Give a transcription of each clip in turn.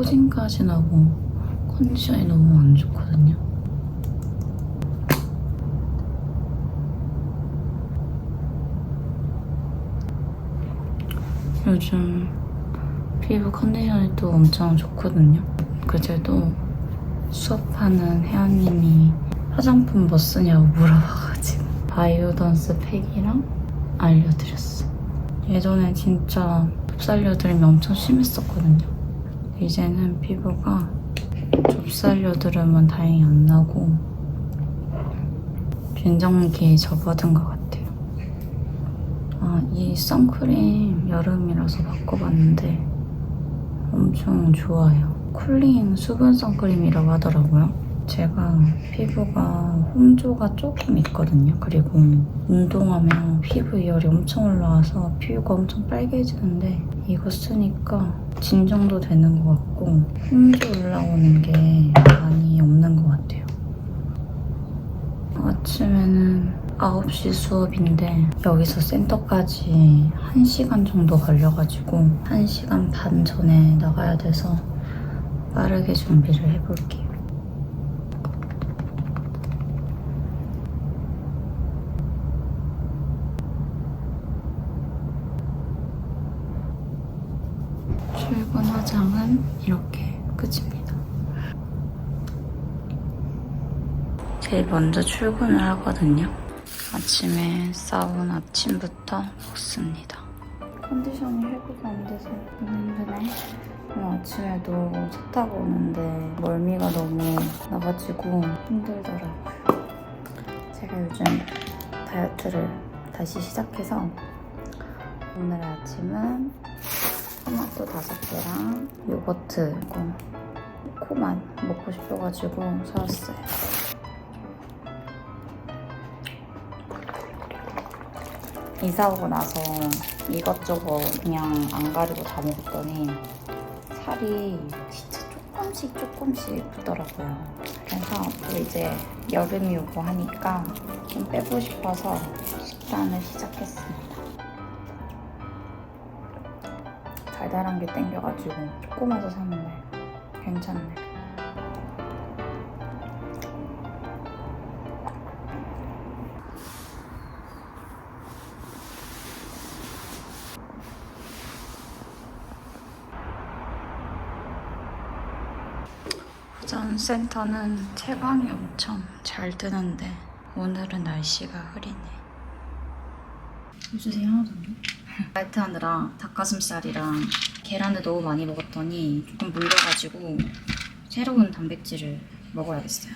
포진까지 나고 컨디션이 너무 안 좋거든요. 요즘 피부 컨디션이 또 엄청 좋거든요. 그제도 수업하는 혜연님이 화장품 뭐 쓰냐고 물어봐가지고 바이오던스 팩이랑 알려드렸어. 예전에 진짜 좁쌀여드름이 엄청 심했었거든요. 이제는 피부가 좁쌀 여드름은 다행히 안 나고 균정기에 접어든 것 같아요. 아, 이 선크림 여름이라서 바꿔봤는데 엄청 좋아요. 쿨링 수분 선크림이라고 하더라고요. 제가 피부가 홍조가 조금 있거든요. 그리고 운동하면 피부 이열이 엄청 올라와서 피부가 엄청 빨개지는데 이거 쓰니까 진정도 되는 것 같고 홍조 올라오는 게 많이 없는 것 같아요. 아침에는 9시 수업인데 여기서 센터까지 1시간 정도 걸려가지고 1시간 반 전에 나가야 돼서 빠르게 준비를 해볼게요. 출근 화장은 이렇게 끝입니다. 제일 먼저 출근을 하거든요. 아침에 싸운 아침부터 먹습니다. 컨디션이 회복이 안 돼서 너무 힘드네. 오늘 아침에도 차 타고 오는데 멀미가 너무 나가지고 힘들더라고요. 제가 요즘 다이어트를 다시 시작해서 오늘 아침은 토마토 다섯 개랑 요거트 이거 코만 먹고 싶어가지고 사왔어요. 이사 오고 나서 이것저것 그냥 안 가리고 다 먹었더니 살이 진짜 조금씩 조금씩 붙더라고요. 그래서 또 이제 여름이 오고 하니까 좀 빼고 싶어서 식단을 시작했습니 달달한 게 땡겨가지고 조그마서 샀는데 괜찮네. 우선 센터는 채광이 엄청 잘 뜨는데 오늘은 날씨가 흐리네. 하나도 안 다이어트 하느라 닭가슴살이랑 계란을 너무 많이 먹었더니 조금 물려가지고 새로운 단백질을 먹어야겠어요.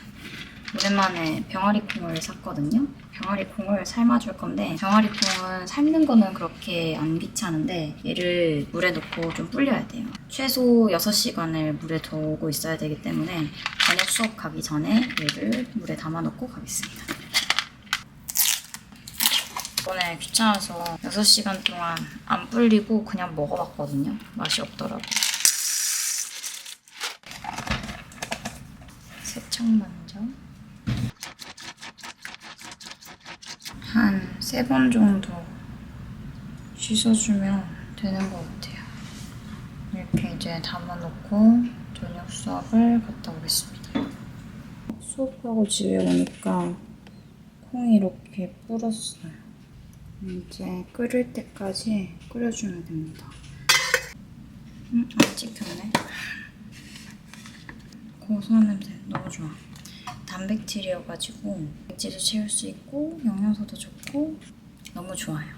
오랜만에 병아리 콩을 샀거든요. 병아리 콩을 삶아줄 건데 병아리 콩은 삶는 거는 그렇게 안 귀찮은데 얘를 물에 넣고 좀 불려야 돼요. 최소 6시간을 물에 두고 있어야 되기 때문에 저녁 수업 가기 전에 얘를 물에 담아 넣고 가겠습니다. 이번에 귀찮아서 6시간 동안 안 불리고 그냥 먹어봤거든요. 맛이 없더라고. 세척 먼저. 한 세 번 정도 씻어주면 되는 것 같아요. 이렇게 이제 담아놓고 저녁 수업을 갔다 오겠습니다. 수업하고 집에 오니까 콩이 이렇게 불었어요. 이제 끓을 때까지 끓여주면 됩니다. 음, 안 찍혔네. 고소한 냄새 너무 좋아. 단백질이어가지고 단백질도 채울 수 있고 영양소도 좋고 너무 좋아요.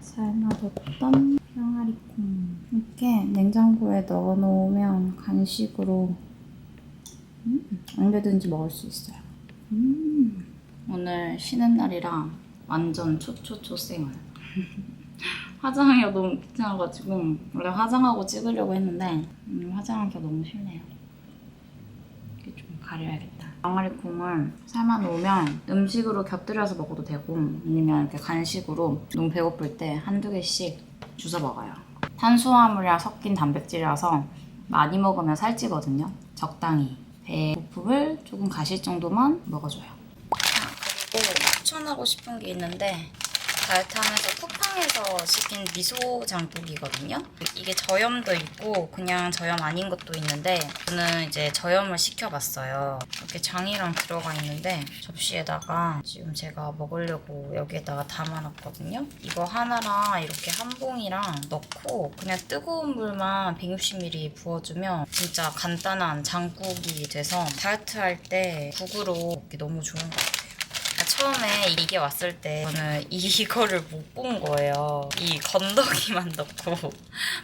삶아뒀던 병아리콩 이렇게 냉장고에 넣어놓으면 간식으로 음, 언제든지 먹을 수 있어요. 음, 오늘 쉬는 날이라 완전 초초초 생얼. 화장하기가 너무 귀찮아가지고 원래 화장하고 찍으려고 했는데 음, 화장하기가 너무 싫네요. 이렇게 좀 가려야겠다. 병아리 콩을 삶아 놓으면 음식으로 곁들여서 먹어도 되고 아니면 이렇게 간식으로 너무 배고플 때 한두 개씩 주워 먹어요. 탄수화물이랑 섞인 단백질이라서 많이 먹으면 살찌거든요. 적당히 배 고픔을 조금 가실 정도만 먹어줘요. 그리고 추천하고 싶은 게 있는데 다이어트하면서 쿠팡에서 시킨 미소 장국이거든요. 이게 저염도 있고 그냥 저염 아닌 것도 있는데 저는 이제 저염을 시켜봤어요. 이렇게 장이랑 들어가 있는데 접시에다가 지금 제가 먹으려고 여기에다가 담아놨거든요. 이거 하나랑 이렇게 한 봉이랑 넣고 그냥 뜨거운 물만 160ml 부어주면 진짜 간단한 장국이 돼서 다이어트 할 때 국으로 먹기 너무 좋은 것 같아요. 처음에 이게 왔을 때 저는 이거를 못 본 거예요. 이 건더기만 넣고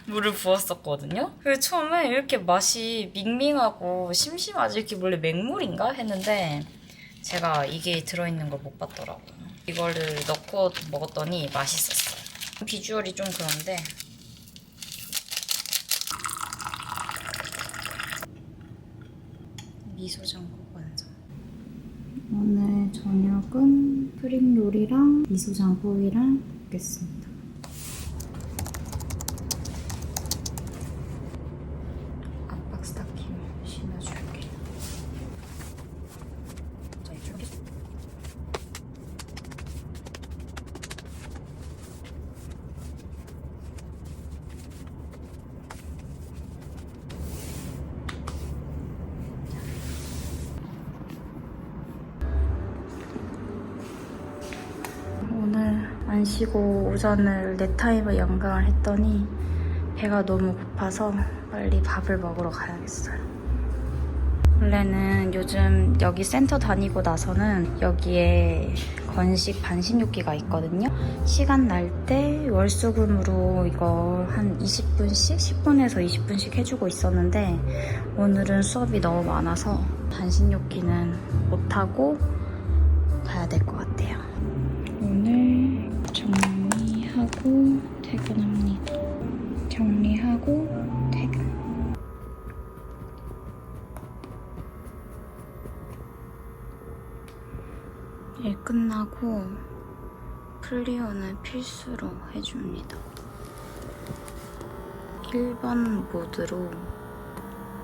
물을 부었었거든요. 그래서 처음에 이렇게 맛이 밍밍하고 심심하지 이렇게 원래 맹물인가 했는데 제가 이게 들어있는 걸 못 봤더라고요. 이거를 넣고 먹었더니 맛있었어요. 비주얼이 좀 그런데 미소장국. 오늘 저녁은 크림 요리랑 미소장국이랑 먹겠습니다. 안 쉬고 오전을 내 타임을 연강을 했더니 배가 너무 고파서 빨리 밥을 먹으러 가야겠어요. 원래는 요즘 여기 센터 다니고 나서는 여기에 건식 반신욕기가 있거든요. 시간 날 때 월수금으로 이거 한 20분씩, 10분에서 20분씩 해주고 있었는데 오늘은 수업이 너무 많아서 반신욕기는 못하고 가야 될 것 같아요. 오늘 정리하고 퇴근합니다. 정리하고 퇴근. 일 끝나고 플리오는 필수로 해줍니다. 1번 모드로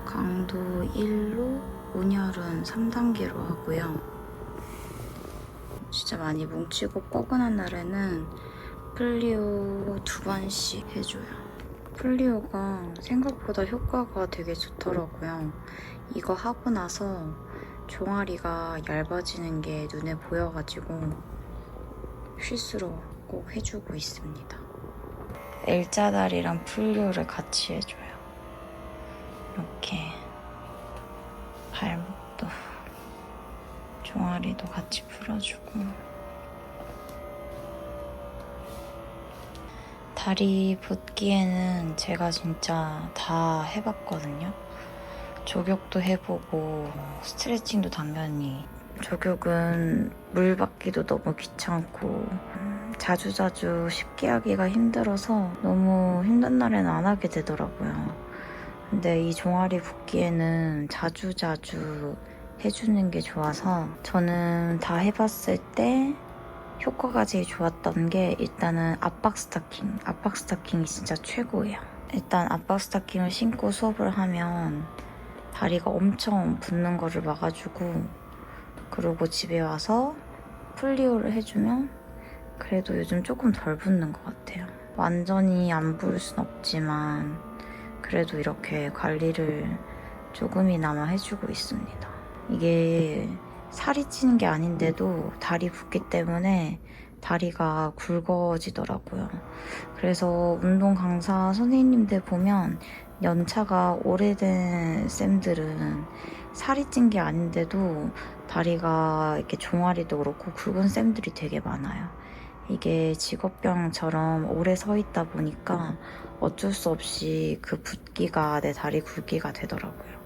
강도 1로 온열은 3단계로 하고요. 진짜 많이 뭉치고 뻐근한 날에는 플리오 두 번씩 해줘요. 플리오가 생각보다 효과가 되게 좋더라고요. 이거 하고 나서 종아리가 얇아지는 게 눈에 보여가지고 필수로 꼭 해주고 있습니다. L자 다리랑 플리오를 같이 해줘요. 이렇게 발목도 종아리도 같이 풀어주고 다리 붓기에는 제가 진짜 다 해봤거든요. 조격도 해보고 스트레칭도 당연히 조격은 물 받기도 너무 귀찮고 음, 자주 자주 쉽게 하기가 힘들어서 너무 힘든 날에는 안 하게 되더라고요. 근데 이 종아리 붓기에는 자주자주 해주는 게 좋아서 저는 다 해봤을 때 효과가 제일 좋았던 게 일단은 압박 스타킹. 압박 스타킹이 진짜 최고예요. 일단 압박 스타킹을 신고 수업을 하면 다리가 엄청 붓는 거를 막아주고 그러고 집에 와서 플리오를 해주면 그래도 요즘 조금 덜 붓는 것 같아요. 완전히 안 부을 순 없지만 그래도 이렇게 관리를 조금이나마 해주고 있습니다. 이게 살이 찌는 게 아닌데도 다리 붓기 때문에 다리가 굵어지더라고요. 그래서 운동 강사 선생님들 보면 연차가 오래된 쌤들은 살이 찐 게 아닌데도 다리가 이렇게 종아리도 그렇고 굵은 쌤들이 되게 많아요. 이게 직업병처럼 오래 서 있다 보니까 어쩔 수 없이 그 붓기가 내 다리 굵기가 되더라고요.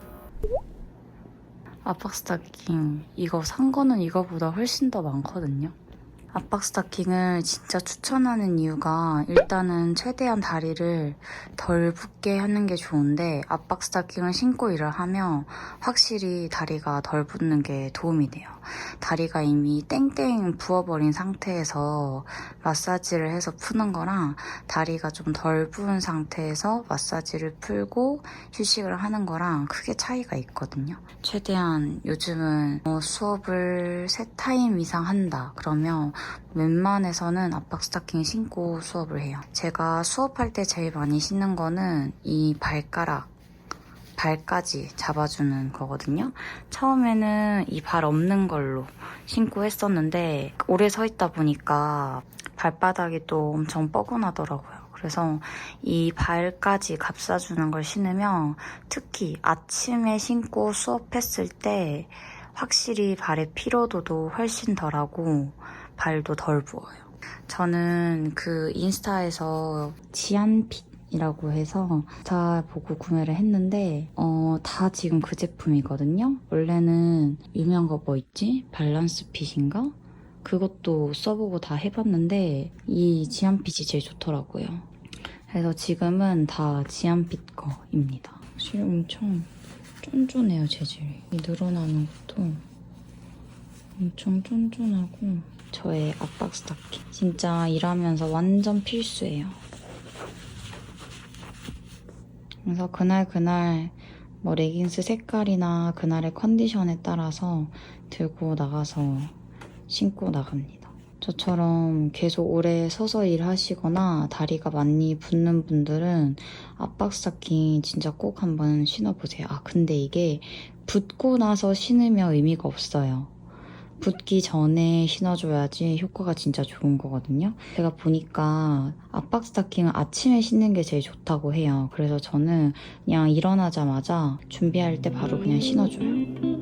압박 스타킹 이거 산 거는 이거보다 훨씬 더 많거든요. 압박 스타킹을 진짜 추천하는 이유가 일단은 최대한 다리를 덜 붓게 하는 게 좋은데 압박 스타킹을 신고 일을 하면 확실히 다리가 덜 붓는 게 도움이 돼요. 다리가 이미 땡땡 부어버린 상태에서 마사지를 해서 푸는 거랑 다리가 좀 덜 부은 상태에서 마사지를 풀고 휴식을 하는 거랑 크게 차이가 있거든요. 최대한 요즘은 뭐 수업을 세 타임 이상 한다 그러면 웬만해서는 압박 스타킹 신고 수업을 해요. 제가 수업할 때 제일 많이 신는 거는 이 발가락 발까지 잡아주는 거거든요. 처음에는 이 발 없는 걸로 신고 했었는데 오래 서 있다 보니까 발바닥이 또 엄청 뻐근하더라고요. 그래서 이 발까지 감싸주는 걸 신으면 특히 아침에 신고 수업했을 때 확실히 발의 피로도도 훨씬 덜하고 발도 덜 부어요. 저는 그 인스타에서 지안핏이라고 해서 다 보고 구매를 했는데 어, 다 지금 그 제품이거든요. 원래는 유명한 거 뭐 있지? 밸런스 핏인가? 그것도 써보고 다 해봤는데 이 지안핏이 제일 좋더라고요. 그래서 지금은 다 지안핏 거입니다. 사실 엄청 쫀쫀해요 재질이. 이 늘어나는 것도 엄청 쫀쫀하고 저의 압박 스타킹. 진짜 일하면서 완전 필수예요. 그래서 그날 그날 뭐 레깅스 색깔이나 그날의 컨디션에 따라서 들고 나가서 신고 나갑니다. 저처럼 계속 오래 서서 일하시거나 다리가 많이 붓는 분들은 압박 스타킹 진짜 꼭 한번 신어보세요. 아, 근데 이게 붓고 나서 신으면 의미가 없어요. 붓기 전에 신어줘야지 효과가 진짜 좋은 거거든요. 제가 보니까 압박 스타킹은 아침에 신는 게 제일 좋다고 해요. 그래서 저는 그냥 일어나자마자 준비할 때 바로 그냥 신어줘요.